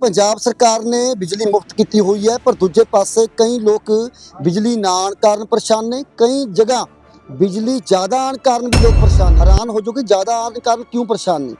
ਪੰਜਾਬ ਸਰਕਾਰ ਨੇ ਬਿਜਲੀ ਮੁਫਤ ਕੀਤੀ ਹੋਈ ਹੈ, ਪਰ ਦੂਜੇ ਪਾਸੇ ਕਈ ਲੋਕ ਬਿਜਲੀ ਨਾ ਆਉਣ ਕਾਰਨ ਪਰੇਸ਼ਾਨ ਨੇ। ਕਈ ਜਗ੍ਹਾ ਬਿਜਲੀ ਜ਼ਿਆਦਾ ਆਉਣ ਕਾਰਨ ਵੀ ਲੋਕ ਪਰੇਸ਼ਾਨ, ਹੈਰਾਨ ਹੋ ਜਾਓਗੇ, ਜ਼ਿਆਦਾ ਆਉਣ ਕਾਰਨ ਕਿਉਂ ਪਰੇਸ਼ਾਨ ਨੇ?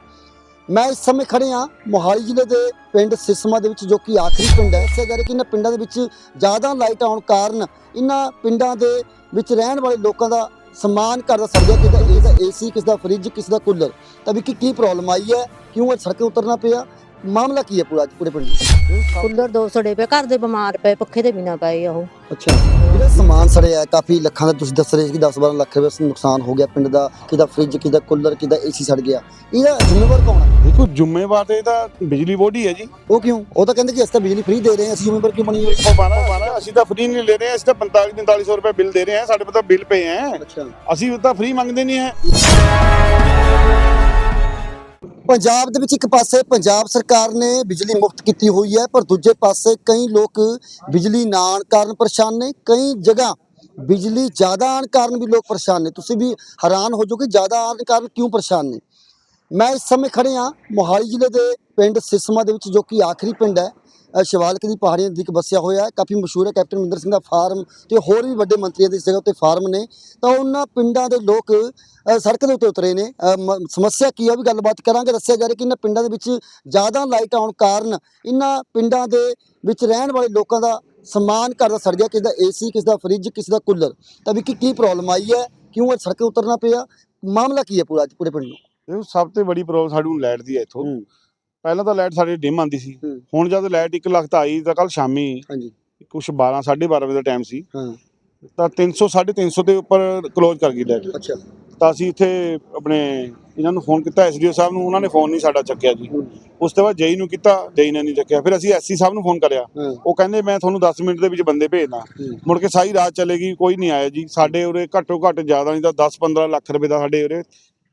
ਮੈਂ ਇਸ ਸਮੇਂ ਖੜੇ ਹਾਂ ਮੋਹਾਲੀ ਜ਼ਿਲ੍ਹੇ ਦੇ ਪਿੰਡ ਸਿਸਮਾ ਦੇ ਵਿੱਚ, ਜੋ ਕਿ ਆਖਰੀ ਪਿੰਡ ਹੈ। ਇਸੇ ਕਰਕੇ ਇਹਨਾਂ ਪਿੰਡਾਂ ਦੇ ਵਿੱਚ ਜ਼ਿਆਦਾ ਲਾਈਟ ਆਉਣ ਕਾਰਨ ਇਹਨਾਂ ਪਿੰਡਾਂ ਦੇ ਵਿੱਚ ਰਹਿਣ ਵਾਲੇ ਲੋਕਾਂ ਦਾ ਸਮਾਨ ਘਰ ਦਾ ਸੜ ਗਿਆ। ਕਿਸੇ ਦਾ ਕਿਸੇ ਦਾ ਏਸੀ ਕਿਸੇ ਦਾ ਫ੍ਰਿਜ ਕਿਸੇ ਦਾ ਕੂਲਰ ਤਾਂ ਵੀ ਕੀ ਪ੍ਰੋਬਲਮ ਆਈ ਹੈ? ਕਿਉਂ ਇਹ ਸੜਕ ਉਤਰਨਾ ਪਿਆ? ਮਾਮਲਾ ਕੀ ਹੈ ਪੂਰਾ ਅੱਜ ਪੂਰੇ ਪਿੰਡ ਦਾ? ਕੂਲਰ ਦੋ ਸੜੇ ਪਏ ਘਰ ਦੇ ਬਿਮਾਰ ਪਏ ਪੱਖੇ ਦੇ ਬਿਨਾ ਪਏ ਉਹ। ਅੱਛਾ ਜਿਹੜਾ ਸਮਾਨ ਸੜਿਆ ਹੈ, ਕਾਫੀ ਲੱਖਾਂ ਦਾ ਤੁਸੀਂ ਦੱਸ ਰਹੇ ਸੀ ਕਿ 10 12 ਲੱਖ ਰੁਪਏ ਦਾ ਨੁਕਸਾਨ ਹੋ ਗਿਆ ਪਿੰਡ ਦਾ ਕਿਦਾ ਫ੍ਰਿਜ ਕਿਦਾ ਕੂਲਰ ਕਿਦਾ ਏਸੀ ਸੜ ਗਿਆ। ਇਹਦਾ ਜ਼ਿੰਮੇਵਾਰ ਕੌਣ ਹੈ? ਦੇਖੋ ਜ਼ਿੰਮੇਵਾਰ ਤੇ ਤਾਂ ਬਿਜਲੀ ਬੋਰਡ ਹੀ ਹੈ ਜੀ। ਉਹ ਕਿਉਂ? ਉਹ ਤਾਂ ਕਹਿੰਦੇ ਕਿ ਅਸੀਂ ਤਾਂ ਬਿਜਲੀ ਫ੍ਰੀ ਦੇ ਰਹੇ ਹਾਂ ਅਸੀਂ ਜ਼ਿੰਮੇਵਾਰ ਕਿਉਂ ਬਣੀ ਹੋਈ ਉਹ ਬਾਰਾ ਬਾਰਾ ਅਸੀਂ ਤਾਂ ਫ੍ਰੀ ਨਹੀਂ ਲੈ ਰਹੇ ਅਸੀਂ ਤਾਂ 45 4500 ਰੁਪਏ ਬਿੱਲ ਦੇ ਰਹੇ ਹਾਂ ਸਾਡੇ ਕੋਲ ਤਾਂ ਬਿੱਲ ਪਏ ਹੈ। ਅੱਛਾ। ਅਸੀਂ ਤਾਂ ਫ੍ਰੀ ਮੰਗਦੇ ਨਹੀਂ ਹੈ। ਪੰਜਾਬ ਦੇ ਵਿੱਚ ਇੱਕ ਪਾਸੇ ਪੰਜਾਬ ਸਰਕਾਰ ਨੇ ਬਿਜਲੀ ਮੁਫਤ ਕੀਤੀ ਹੋਈ ਹੈ, ਪਰ ਦੂਜੇ ਪਾਸੇ ਕਈ ਲੋਕ ਬਿਜਲੀ ਨਾ ਆਉਣ ਕਾਰਨ ਪਰੇਸ਼ਾਨ ਨੇ। ਕਈ ਜਗ੍ਹਾ ਬਿਜਲੀ ਜ਼ਿਆਦਾ ਆਉਣ ਕਾਰਨ ਵੀ ਲੋਕ ਪਰੇਸ਼ਾਨ ਨੇ। ਤੁਸੀਂ ਵੀ ਹੈਰਾਨ ਹੋ ਜਾਓਗੇ, ਜ਼ਿਆਦਾ ਆਉਣ ਕਾਰਨ ਕਿਉਂ ਪਰੇਸ਼ਾਨ ਨੇ? ਮੈਂ ਇਸ ਸਮੇਂ ਖੜੇ ਹਾਂ ਮੋਹਾਲੀ ਜ਼ਿਲ੍ਹੇ ਦੇ ਪਿੰਡ ਸਿਸਮਾ ਦੇ ਵਿੱਚ, ਜੋ ਕਿ ਆਖਰੀ ਪਿੰਡ ਹੈ। ਸ਼ਿਵਾਲਿਕ ਦੀ ਪਹਾੜੀਆਂ ਨਜ਼ਦੀਕ ਵਸਿਆ ਹੋਇਆ ਹੈ। ਕਾਫੀ ਮਸ਼ਹੂਰ ਹੈ ਕੈਪਟਨ ਮਹਿੰਦਰ ਸਿੰਘ ਦਾ ਫਾਰਮ ਤੇ ਹੋਰ ਵੀ ਵੱਡੇ ਮੰਤਰੀਆਂ ਦੇ ਇਸ ਜਗ੍ਹਾ ਉੱਤੇ ਫਾਰਮ ਨੇ। ਤਾਂ ਉਹਨਾਂ ਪਿੰਡਾਂ ਦੇ ਲੋਕ ਸੜਕ ਦੇ ਉੱਤੇ ਉਤਰੇ ਨੇ। ਸਮੱਸਿਆ ਕੀ ਹੈ ਵੀ ਗੱਲਬਾਤ ਕਰਾਂਗੇ। ਦੱਸਿਆ ਜਾ ਰਿਹਾ ਕਿ ਇਹਨਾਂ ਪਿੰਡਾਂ ਦੇ ਵਿੱਚ ਜ਼ਿਆਦਾ ਲਾਈਟ ਆਉਣ ਕਾਰਨ ਇਹਨਾਂ ਪਿੰਡਾਂ ਦੇ ਵਿੱਚ ਰਹਿਣ ਵਾਲੇ ਲੋਕਾਂ ਦਾ ਸਮਾਨ ਘਰ ਦਾ ਸੜ ਗਿਆ। ਕਿਸੇ ਦਾ ਏਸੀ ਕਿਸੇ ਦਾ ਫ੍ਰਿਜ ਕਿਸੇ ਦਾ ਕੂਲਰ ਤਾਂ ਵੀ ਕੀ ਪ੍ਰੋਬਲਮ ਆਈ ਹੈ? ਕਿਉਂ ਇਹ ਸੜਕ ਉਤਰਨਾ ਪਿਆ? ਮਾਮਲਾ ਕੀ ਹੈ ਪੂਰਾ ਅੱਜ ਪੂਰੇ ਪਿੰਡ ਨੂੰ? ਸਭ ਤੋਂ ਵੱਡੀ ਪ੍ਰੋਬਲਮ ਸਾਨੂੰ ਲਾਈਟ ਦੀ ਹੈ ਇੱਥੋਂ। ਪਹਿਲਾਂ ਤਾਂ ਲਾਈਟ ਸਾਡੇ ਡਿਮ ਆਉਂਦੀ ਸੀ। ਹੂੰ। ਹੁਣ ਜਦ ਲਾਈਟ 1 ਲੱਖ ਤਾਂ ਆਈ ਤਾਂ ਕੱਲ ਸ਼ਾਮੀ ਹਾਂਜੀ। 12 12:30 ਵਜੇ ਦਾ ਟਾਈਮ ਸੀ। ਹਾਂ। ਤਾਂ 300 350 ਦੇ ਉੱਪਰ ਕਲੋਜ਼ ਕਰ ਗਈ ਲਾਈਟ। ਅੱਛਾ। ਤਾਂ ਅਸੀਂ ਇੱਥੇ ਆਪਣੇ ਇਹਨਾਂ ਨੂੰ ਫੋਨ ਕੀਤਾ ਐਸਡੀਓ ਸਾਹਿਬ ਨੂੰ ਉਹਨਾਂ ਨੇ ਫੋਨ ਨਹੀਂ ਸਾਡਾ ਚੱਕਿਆ ਜੀ। ਹੂੰ। ਉਸ ਤੋਂ ਬਾਅਦ ਜਈ ਨੂੰ ਕੀਤਾ ਜਈ ਨੇ ਨਹੀਂ ਚੱਕਿਆ। ਫਿਰ ਅਸੀਂ ਐਸਸੀ ਸਾਹਿਬ ਨੂੰ ਫੋਨ ਕਰਿਆ। ਹਾਂ। ਉਹ ਕਹਿੰਦੇ ਮੈਂ ਤੁਹਾਨੂੰ 10 ਮਿੰਟ ਦੇ ਵਿੱਚ ਬੰਦੇ ਭੇਜਦਾ। ਹੂੰ। ਮੁੜ ਕੇ ਸਾਰੀ ਰਾਤ ਚਲੇਗੀ ਕੋਈ ਨਹੀਂ ਆਇਆ ਜੀ। ਸਾਡੇ ਉਰੇ ਘੱਟੋ ਘੱਟ ਜ਼ਿਆਦਾ ਨਹੀਂ ਤਾਂ 10 15 ਲੱਖ ਰੁਪਏ ਦਾ ਸਾਡੇ ਉਰੇ